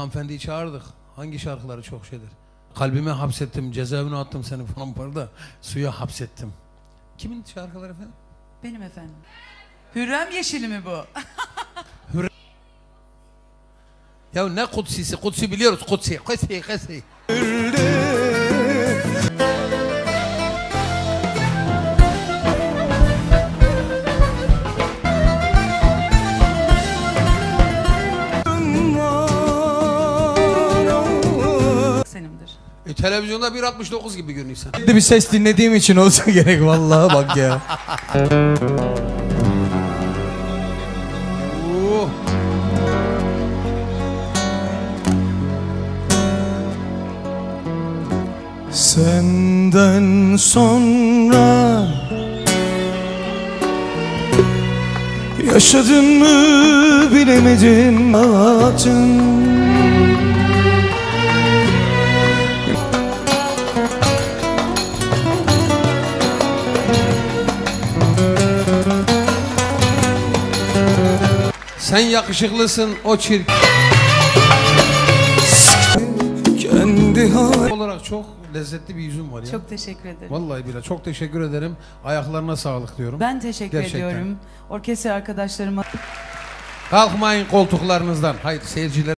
hanımefendiyi çağırdık. Hangi şarkıları çok şeydir. Kalbime hapsettim, cezaevine attım seni falan var da suya hapsettim. Kimin şarkıları efendim? Benim efendim. Hürrem Yeşili mi bu? Ya ne kutsisi? Kutsi biliyoruz kutsi. Kutsi, kutsi. Senimdir. E, televizyonda 1.69 gibi görünüyorsun. Bir ses dinlediğim için olsa gerek vallahi bak ya. Oo. Senden sonra Yaşadın mı bilemedim hayatın Sen yakışıklısın, o çirkin Kendi olarak çok lezzetli bir yüzün var ya. Çok teşekkür ederim. Vallahi bile çok teşekkür ederim. Ayaklarına sağlık diyorum. Ben teşekkür Gerçekten. ediyorum. Orkestra arkadaşlarıma Kalkmayın koltuklarınızdan. Hayır seyirciler